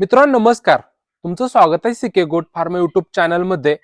मित्रांनो नमस्कार. तुमचं स्वागत आहे सिके गोट फार्म युट्यूब चॅनलमध्ये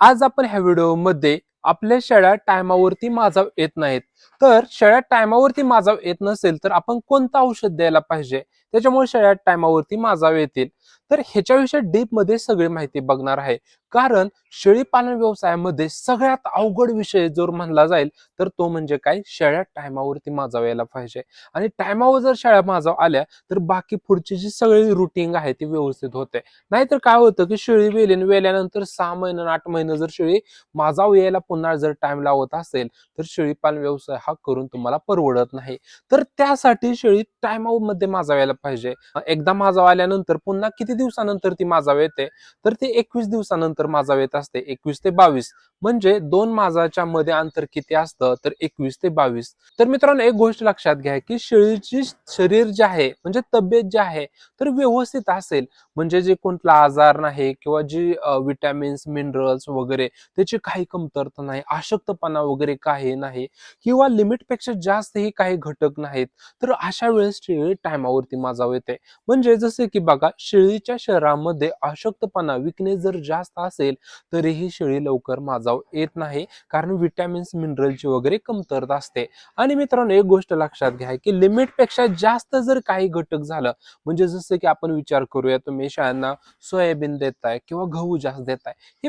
आज आपण ह्या व्हिडिओमध्ये आपल्या शेळ्या टायमावरती माजाव येत नाहीत. तर शेळ्या टायमावरती माजाव येत नसेल तर आपण कोणतं औषध द्यायला पाहिजे? त्याच्यामुळे शेळ्या टायमावरती माजाव येतील. तर ह्याच्याविषयी डीपमध्ये सगळी माहिती बघणार आहे. कारण शेळी पालन व्यवसायामध्ये सगळ्यात अवघड विषय जर म्हणला जाईल तर तो म्हणजे काय? शेळ्या टायमावरती माजाव यायला पाहिजे. आणि टायमावर जर शेळ्या माजाव आल्या तर बाकी पुढची जी सगळी रुटीन आहे ती व्यवस्थित होते. नाहीतर काय होतं की शेळी वेली वेल्यानंतर सहा महिने आठ महिने जर शेळी माजाव यायला पुन्हा जर टाइम लावत असेल तर शेळी पालन व्यवसाय हा करून तुम्हाला परवडत नाही. तर त्यासाठी शेळी टायमावर मध्ये माजाव यायला पाहिजे. एकदा माजाव आल्यानंतर पुन्हा किती दिवसानंतर ती माजाव येते तर ती एकवीस दिवसानंतर माजाव येत असते एकवीस ते बावीस. म्हणजे दोन माजाच्या मध्ये अंतर किती असतं तर एकवीस ते बावीस. तर मित्रांनो एक गोष्ट लक्षात घ्या की शेळीची शरीर जे आहे म्हणजे तब्येत जे आहे तर व्यवस्थित असेल. म्हणजे जे कोणता आजार नाही किंवा जी विटॅमिन्स मिनरल्स वगैरे त्याची काही कमतरता नाही अशक्तपणा वगैरे काही नाही किंवा लिमिटपेक्षा जास्तही काही घटक नाहीत तर अशा वेळेस शेळी टायमावरती माजाव येते. म्हणजे जसे की बघा शेळी शेळीच्या शहरामध्ये अशक्तपणा विकनेस जर जास्त असेल तरीही शेळी लवकर माजाव येत नाही. कारण विटॅमिन्स मिनरलची वगैरे कमतरता असते. आणि मित्रांनो एक गोष्ट लक्षात घ्या की लिमिटपेक्षा जास्त जर काही घटक झालं म्हणजे जसं की आपण विचार करूया तुम्ही शाळांना सोयाबीन देताय किंवा गहू जास्त देताय. हे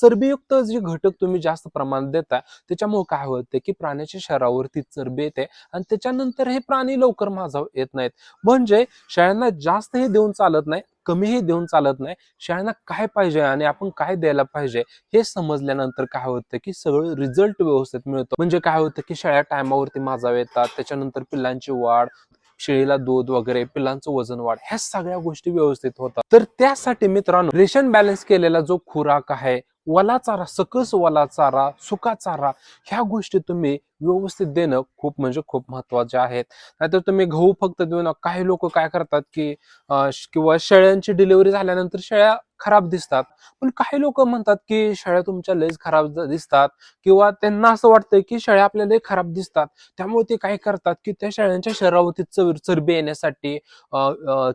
चरबीयुक्त जे घटक तुम्ही जास्त प्रमाणात देताय त्याच्यामुळे काय होते की प्राण्याच्या शरीरावरती चरबी येते आणि त्याच्यानंतर हे प्राणी लवकर माजाव येत नाहीत. म्हणजे शेळ्यांना जास्त हे देऊन चालत नाही कमीही देऊन चालत नाही. शेळ्यांना काय पाहिजे आणि आपण काय द्यायला पाहिजे हे समजल्यानंतर काय होतं की सगळं रिझल्ट व्यवस्थित मिळतो. म्हणजे काय होतं की शाळा टायमावरती माजाव येतात त्याच्यानंतर पिल्लांची वाढ शेळीला दूध वगैरे पिल्लांचं वजन वाढ ह्या सगळ्या गोष्टी व्यवस्थित होतात. तर त्यासाठी मित्रांनो रेशन बॅलन्स केलेला जो खुराक आहे वला चारा सकस वला चारा सुका चारा ह्या गोष्टी तुम्ही व्यवस्थित देणं खूप म्हणजे खूप महत्त्वाचे आहेत. नाहीतर तुम्ही गहू फक्त देऊ नका काही लोक काय करतात की किंवा शेळ्यांची डिलिव्हरी झाल्यानंतर शेळ्या खराब दिसतात. पण काही लोक म्हणतात की शेळ्या तुमच्या लयच खराब दिसतात. किंवा त्यांना असं वाटतंय की शेळ्या आपल्या लय खराब दिसतात. त्यामुळे ते काय करतात की त्या शेळ्यांच्या शरीरावरती चर चरबी येण्यासाठी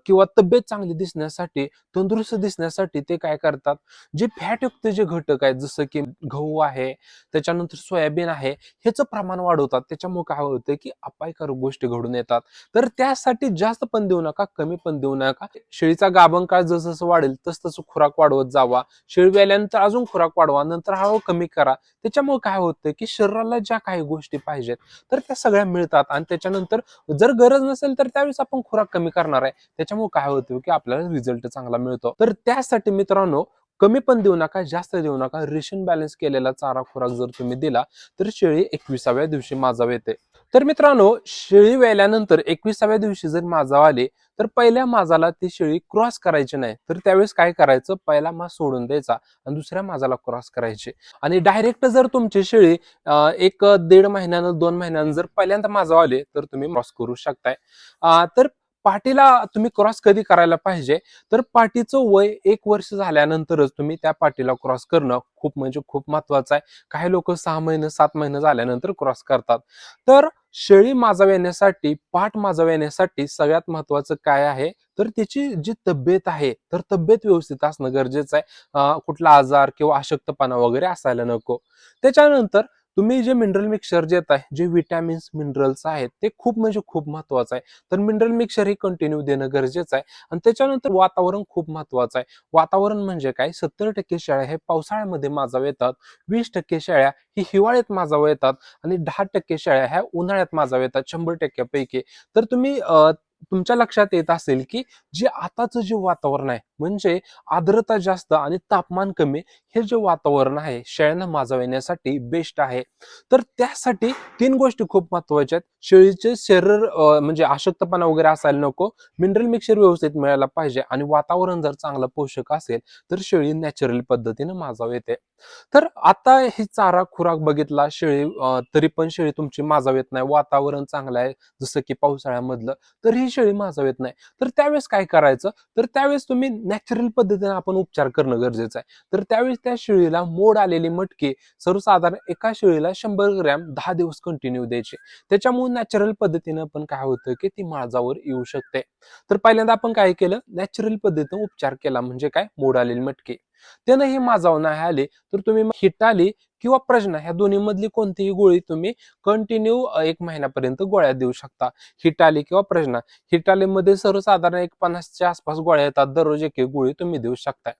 किंवा तब्येत चांगली दिसण्यासाठी तंदुरुस्त दिसण्यासाठी ते काय करतात? जे फॅटयुक्त जे घटक आहेत जसं की गहू आहे त्याच्यानंतर सोयाबीन आहे ह्याचं प्रमाण वाढवतात. त्याच्यामुळे काय होतं की अपायकारक गोष्टी घडून येतात. तर त्यासाठी जास्त पण देऊ नका कमी पण देऊ नका. शेळीचा गाभण काळ जसं जसं वाढेल तस तसं खुराक वाढवत जावा. शेळी व्याल्यानंतर अजून खुराक वाढवा नंतर हळूहळू कमी करा. त्याच्यामुळे काय होतं की शरीराला ज्या काही गोष्टी पाहिजेत तर त्या सगळ्या मिळतात. आणि त्याच्यानंतर जर गरज नसेल तर त्यावेळेस आपण खुराक कमी करणार आहे. त्याच्यामुळे काय होतं की आपल्याला रिझल्ट चांगला मिळतो. तर त्यासाठी मित्रांनो कमी पण देऊ नका जास्त देऊ नका. रेशन बॅलन्स केलेला चारा खुराक जर तुम्ही दिला तर शेळी एकविसाव्या दिवशी माजाव येते. तर मित्रांनो शेळी वेल्यानंतर एकविसाव्या दिवशी जर माजाव आले तर पहिल्या माजाला ती शेळी क्रॉस करायची नाही. तर त्यावेळेस काय करायचं? पहिला मास सोडून द्यायचा आणि दुसऱ्या माजाला क्रॉस करायचे. आणि डायरेक्ट जर तुमची शेळी एक दीड महिन्यानं दोन महिन्यानं जर पहिल्यांदा माजाव आले तर तुम्ही क्रॉस करू शकताय. तर पाठीला तुम्ही क्रॉस कधी करायला पाहिजे तर पाठीचं वय एक वर्ष झाल्यानंतरच तुम्ही त्या पाठीला क्रॉस करणं खूप म्हणजे खूप महत्वाचं आहे. काही लोक सहा महिने सात महिने झाल्यानंतर क्रॉस करतात. तर शेळी माजाव येण्यासाठी पाठ माजाव येण्यासाठी सगळ्यात महत्वाचं काय आहे? तर त्याची जी तब्येत आहे तर तब्येत व्यवस्थित असणं गरजेचं आहे. कुठला आजार किंवा अशक्तपणा वगैरे असायला नको. त्याच्यानंतर तुम्ही जे मिनरल मिक्सर जे आहे जे विटॅमिन्स मिनरल्स आहेत ते खूप म्हणजे खूप महत्वाचं आहे. तर मिनरल मिक्सर हे कंटिन्यू देणं गरजेचं आहे. आणि त्याच्यानंतर वातावरण खूप महत्वाचं आहे. वातावरण म्हणजे काय? सत्तर टक्के शेळ्या हे पावसाळ्यामध्ये माजाव येतात. वीस टक्के शेळ्या ही हिवाळ्यात माजाव येतात. आणि दहा टक्के शेळ्या ह्या उन्हाळ्यात माजाव येतात शंभर टक्क्यापैकी. तर तुम्ही तुमच्या लक्षात येत असेल की जे आताचं जे वातावरण आहे म्हणजे आर्द्रता जास्त आणि तापमान कमी हे जे वातावरण आहे शेळ्यांना माजाव येण्यासाठी बेस्ट आहे. तर त्यासाठी तीन गोष्टी खूप महत्त्वाच्या आहेत. शेळीचे शरीर म्हणजे अशक्तपणा वगैरे असायला नको. मिनरल मिक्सर व्यवस्थित मिळायला पाहिजे आणि वातावरण जर चांगलं पोषक असेल तर शेळी नॅचरल पद्धतीने माजाव येते. तर आता हे चारा खुराक बघितला शेळी तरी पण शेळी तुमची माजाव येत नाही. वातावरण चांगलं आहे जसं की पावसाळ्यामधलं तर ही तरीही शेळी माझा येत नाही. तर त्यावेळेस काय करायचं? तर त्यावेळेस तुम्ही नॅचरल पद्धतीने आपण उपचार करणं गरजेचं आहे. तर त्यावेळेस त्या शेळीला मोड आलेली मटके सर्वसाधारण एका शेळीला शंभर ग्रॅम दहा दिवस कंटिन्यू द्यायचे. त्याच्यामुळे नॅचरल पद्धतीनं पण काय होतं की ती माळजावर येऊ शकते. तर पहिल्यांदा आपण काय केलं? नॅचरल पद्धतीनं उपचार केला. म्हणजे काय? मोड आलेली मटके. त्यानं हे माजावं नाही आले तर तुम्ही हिटाली किंवा प्रजना ह्या दोन्ही मधली कोणतीही गोळी तुम्ही कंटिन्यू एक महिन्यापर्यंत गोळ्या देऊ शकता. हिटाली किंवा प्रजना हिटालीमध्ये सर्वसाधारण एक पन्नासच्या आसपास गोळ्या येतात दररोज एक एक गोळी तुम्ही देऊ शकता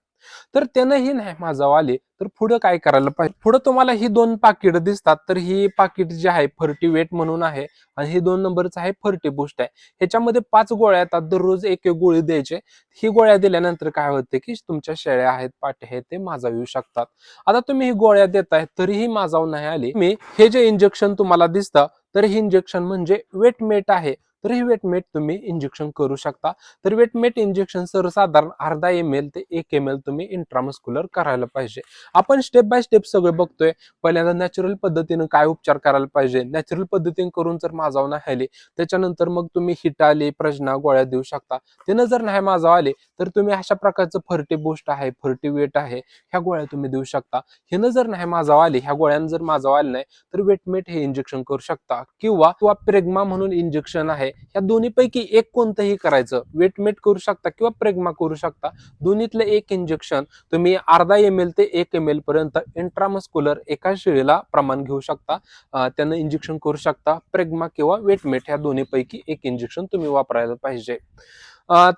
तर त्यानं हे नाही माझा आले. तर पुढं काय करायला पाहिजे? पुढं तुम्हाला ही दोन पाकिट दिसतात. तर ही पाकिट जी आहे फर्टी वेट म्हणून आहे आणि हे दोन नंबरचं आहे फर्टी बुस्ट आहे. ह्याच्यामध्ये पाच गोळ्या येतात. दररोज एक एक गोळी द्यायचे. ही गोळ्या दिल्यानंतर काय होते की तुमच्या शेळ्या आहेत पाटे आहेत ते माजाव येऊ शकतात. आता तुम्ही ही गोळ्या देताय तरीही माजाव नाही आली. मी हे जे इंजेक्शन तुम्हाला दिसतं तर हे इंजेक्शन म्हणजे वेट मेट आहे. तर हे वेटमेट तुम्ही इंजेक्शन करू शकता. तर वेटमेट इंजेक्शन सर्वसाधारण अर्धा एम एल ते एक एम एल तुम्ही इंट्रामस्क्युलर करायला पाहिजे. आपण स्टेप बाय स्टेप सगळं बघतोय. पहिल्यांदा नॅचरल पद्धतीनं काय उपचार करायला पाहिजे? नॅचरल पद्धतीने करून जर माजाव नाही आले त्याच्यानंतर मग तुम्ही हिटाली प्रजना गोळ्या देऊ शकता. त्यानं जर नाही माजाव आले तर तुम्ही अशा प्रकारचं फर्टी बूस्ट आहे फर्टी वेट आहे ह्या गोळ्या तुम्ही देऊ शकता. ह्यानं जर नाही माजाव आले ह्या गोळ्यानं जर माजाव आले नाही तर वेटमेट हे इंजेक्शन करू शकता. किंवा किंवा प्रेग्मा म्हणून इंजेक्शन आहे या दोन्हीपैकी एक कोणतंही करायचं. वेटमेट करू शकता किंवा प्रेग्मा करू शकता. दोन्हीतलं एक इंजेक्शन तुम्ही अर्धा एम एल ते एक एम एल पर्यंत इंट्रामस्क्युलर एका शेळीला प्रमाण घेऊ शकता. त्यानं इंजेक्शन करू शकता. प्रेग्मा किंवा वेटमेट ह्या दोन्हीपैकी एक इंजेक्शन तुम्ही वापरायला पाहिजे.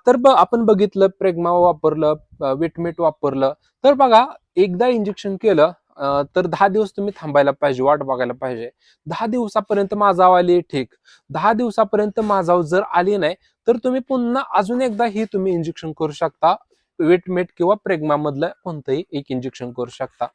तर ब आपण बघितलं प्रेग्मा वापरलं वेटमेट वापरलं. तर बघा एकदा इंजेक्शन केलं तर दहा दिवस तुम्ही थांबायला पाहिजे वाट बघायला पाहिजे. दहा दिवसापर्यंत माझाव आली ठीक. दहा दिवसापर्यंत माझाव जर आली नाही तर तुम्ही पुन्हा अजून एकदा ही तुम्ही इंजेक्शन करू शकता. वेटमेट किंवा प्रेग्मा मधलं कोणतंही एक इंजेक्शन करू शकता.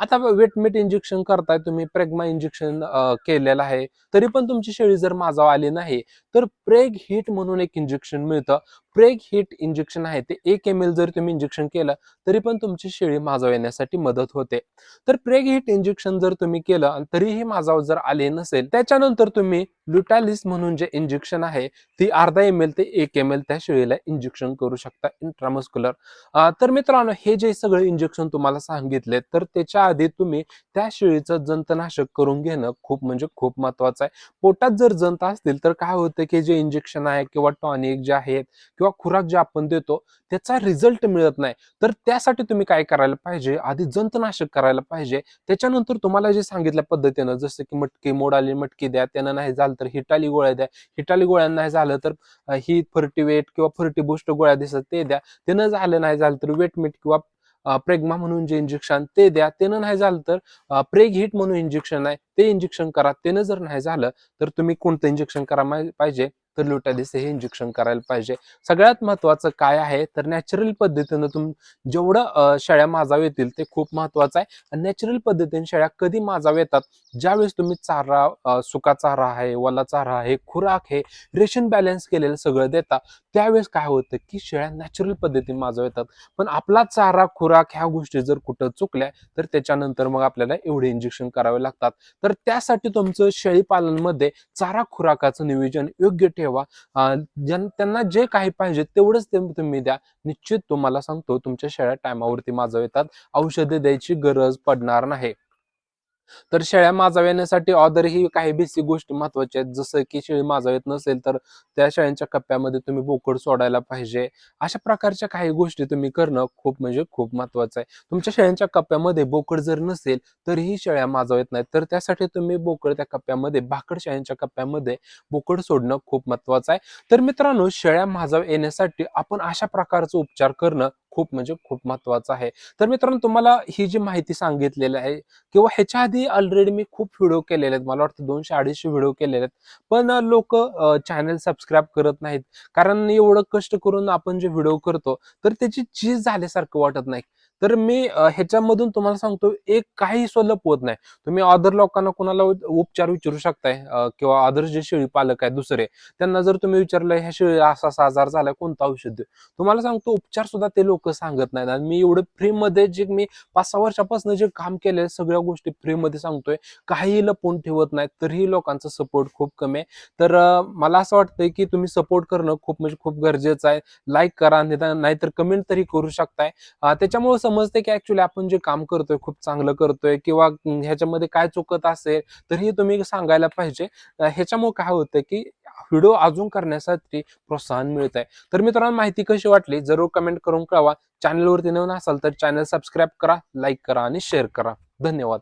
आता वेटमेट इंजेक्शन करताय तुम्ही प्रेग्मा इंजेक्शन केलेलं आहे तरी पण तुमची शेळी जर माझाव आली नाही तर प्रेग हिट म्हणून एक इंजेक्शन मिळतं. प्रेग हिट इंजेक्शन आहे ते एक एम एल जर तुम्ही इंजेक्शन केलं तरी पण तुमची शेळी माजाव येण्यासाठी मदत होते. तर प्रेग हिट इंजेक्शन जर तुम्ही केलं तरीही माजाव जर आले नसेल त्याच्यानंतर तुम्ही लुटॅलिस म्हणून जे इंजेक्शन आहे ती अर्धा एम एल ते एक एम एल त्या शेळीला इंजेक्शन करू शकता इंट्रामस्क्युलर तर मित्रांनो हे जे सगळे इंजेक्शन तुम्हाला सांगितले तर ते त्याच्या आधी तुम्ही त्या शेळीचं जंतनाशक करून घेणं खूप म्हणजे खूप महत्वाचं आहे. पोटात जर जंत असतील तर काय होतं की जे इंजेक्शन आहे किंवा टॉनिक जे आहेत किंवा खुराक जे आपण देतो त्याचा रिझल्ट मिळत नाही. तर त्यासाठी तुम्ही काय करायला पाहिजे? आधी जंतनाशक करायला पाहिजे. त्याच्यानंतर तुम्हाला जे सांगितल्या पद्धतीनं जसं की मटकी मोडाली मटकी द्या त्यांना नाही झालं तर हिटाली गोळ्या द्या. हिटाली गोळ्या नाही झालं तर ही फर्टी वेट किंवा फर्टी बुस्ट गोळ्या दिसत ते द्या. त्यानं झालं नाही झालं तर वेटमीट किंवा प्रेग्मा म्हणून जे इंजेक्शन ते द्या त्यानं नाही झालं तर प्रेग हिट म्हणून इंजेक्शन आहे ते इंजेक्शन करा त्यानं जर नाही झालं तर तुम्ही कोणतं इंजेक्शन करा पाहिजे? तर लुटालिस हे इंजेक्शन करायला पाहिजे. सगळ्यात महत्वाचं काय आहे? तर नॅचरल पद्धतीनं तुम जेवढं शेळ्या माजाव येतील ते खूप महत्वाचं आहे. आणि नॅचरल पद्धतीने शेळ्या कधी माजाव येतात? ज्यावेळेस तुम्ही चारा सुका चारा आहे वला चारा आहे खुराक आहे रेशन बॅलन्स केलेलं सगळं देता त्यावेळेस काय होतं की शेळ्या नॅचरल पद्धतीने माजाव येतात. पण आपला चारा खुराक ह्या गोष्टी जर कुठं चुकल्या तर त्याच्यानंतर मग आपल्याला एवढे इंजेक्शन करावे लागतात. तर त्यासाठी तुमचं शेळी पालनमध्ये चारा खुराकाचं नियोजन योग्य ठेवा. त्यांना जे काही पाहिजे तेवढंच ते तुम्ही द्या. निश्चित तुम्हाला सांगतो तुमच्या शेळ्या टायमावरती माझं येतात औषधे द्यायची गरज पडणार नाही. तर शेळ्या माजाव येण्यासाठी ऑदर ही काही बेसिक गोष्टी महत्त्वाच्या आहेत. जसं की शेळी माजावेत नसेल तर त्या शेळ्यांच्या कप्प्यामध्ये तुम्ही बोकड सोडायला पाहिजे. अशा प्रकारच्या काही गोष्टी तुम्ही करणं खूप म्हणजे खूप महत्वाचं आहे. तुमच्या शेळ्यांच्या कप्प्यामध्ये बोकड जर नसेल तरीही शेळ्या माजावेत नाहीत. तर त्यासाठी तुम्ही बोकड त्या कप्प्यामध्ये भाकड शेळ्यांच्या कप्प्यामध्ये बोकड सोडणं खूप महत्वाचं आहे. तर मित्रांनो शेळ्या माजाव येण्यासाठी आपण अशा प्रकारचं उपचार करणं खूप म्हणजे खूप महत्वाचं आहे. तर मित्रांनो तुम्हाला ही जी माहिती सांगितलेली आहे किंवा ह्याच्या आधी ऑलरेडी मी खूप व्हिडिओ केलेले आहेत. मला वाटतं दोनशे अडीचशे व्हिडिओ केलेले आहेत. पण लोक चॅनल सबस्क्राईब करत नाहीत. कारण एवढं कष्ट करून आपण जे व्हिडिओ करतो तर त्याची चीज झाल्यासारखं वाटत नाही. तर मी ह्याच्यामधून तुम्हाला सांगतो एक काही स्वलप होत नाही. तुम्ही अदर लोकांना कोणाला उपचार विचारू शकताय किंवा अदर जे शेळी पालक आहे दुसरे त्यांना जर तुम्ही विचारलं ह्या शेळी असा असा आजार झालाय कोणतं औषध देऊ? तुम्हाला सांगतो उपचार सुद्धा ते लोक सांगत नाहीत. आणि मी एवढं फ्री मध्ये जे मी पाच सहा वर्षापासून जे काम केले सगळ्या गोष्टी फ्रीमध्ये सांगतोय काहीही लपवून ठेवत नाही तरीही लोकांचा सपोर्ट खूप कमी आहे. तर मला असं वाटतंय की तुम्ही सपोर्ट करणं खूप म्हणजे खूप गरजेचं आहे. लाईक करा नाहीतर कमेंट तरी करू शकताय. त्याच्यामुळे समजते की ऍक्च्युली आपण जे काम करतोय खूप चांगलं करतोय किंवा ह्याच्यामध्ये काय चुकत असेल तर हे तुम्ही सांगायला पाहिजे. ह्याच्यामुळे काय होतं की व्हिडिओ अजून करण्यासाठी प्रोत्साहन मिळत आहे तर मित्रांनो माहिती कशी वाटली? जरूर कमेंट करून कळवा. चॅनलवरती नवीन असाल तर चॅनल सबस्क्राईब करा लाईक करा आणि शेअर करा. धन्यवाद.